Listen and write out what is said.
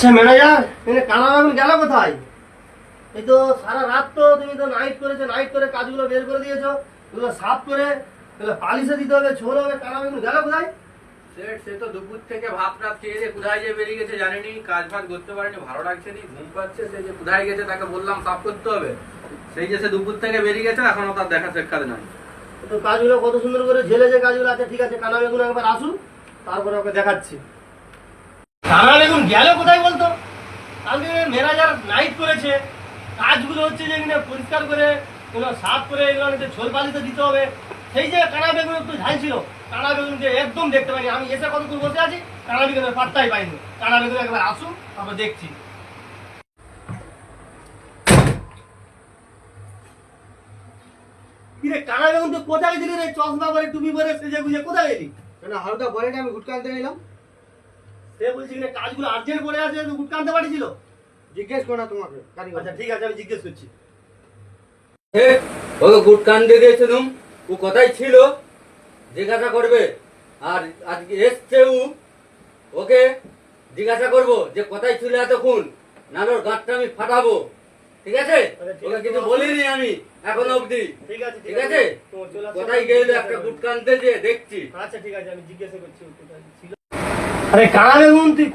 আচ্ছা ম্যানেজার এখানে কানা বেগুন গেল কোথায়? এই তো সারা রাত তো তুমি তো নাইট করেছ নাইট করে কাজগুলো বের করে দিয়েছ এগুলো সাফ করে এগুলো পালিশে দিতে হবে ছোল হবে কানা বেগুন গেল কোথায়? সেট সে তো দুপুর থেকে ভাত রাত খেয়ে যে কোথায় যে বেরিয়ে গেছে জানেনি কাজ ফাজ করতে পারেনি ভালো লাগছে নি ঘুম পাচ্ছে সে যে কোথায় গেছে তাকে বললাম সাফ করতে হবে। সেই যে সে দুপুর থেকে বেরিয়ে গেছে এখনও তার দেখা সাক্ষাৎ নাই। তো কাজগুলো কত সুন্দর করে ঝেলে যে কাজগুলো আছে ঠিক আছে কানা বেগুন একবার আসুন তারপরে ওকে দেখাচ্ছি। কানা বেগুন গেল কোথায় কালকে ম্যানেজার নাইট করেছে। কাজগুলো হচ্ছে যে এখানে পরিষ্কার করে, এগুলো সাফ করে, এগুলো নিতে ঝোল দিতে হবে। সেই যে কানা বেগুন একটু ঝাল ছিল, কানা বেগুনকে একদম দেখতে পাইনি। আমি এসে কতদূর বসে আছি, কানা বেগুনের পাত্তাই পাইনি। কানা বেগুন একবার আসুন তারপর দেখছি। কিরে, কানা বেগুন তো কোথায় গেছিলি রে? চশমা পরে টুপি পরে সেজে গুজে কোথায় গেলি? কেন হালকা বলেনি আমি গুটকা আনতে নিলাম সে বলছি কিনা কাজগুলো আর্জেন্ট পড়ে আছে গুটকা আনতে পারছিল জিজ্ঞেস করো না তোমাকে আচ্ছা ঠিক আছে আমি জিজ্ঞেস করছি। হে, ওকে গুড কান দিয়ে ও কোথায় ছিল জিজ্ঞাসা করবে। আর আজকে এসছে ও ওকে জিজ্ঞাসা করব যে কোথায় ছিল এতক্ষণ নালোর গাঁটটা আমি ফাটাবো। ঠিক আছে? আচ্ছা, ঠিক ওকে কিছু বলিনি আমি এখনও অবধি। ঠিক আছে ঠিক আছে? কোথায় গেল একটা গুড কানতে যে দেখছি। আচ্ছা ঠিক আছে আমি জিজ্ঞাসা করছি কোথায় ছিল। আরে কানা বেগুন তুই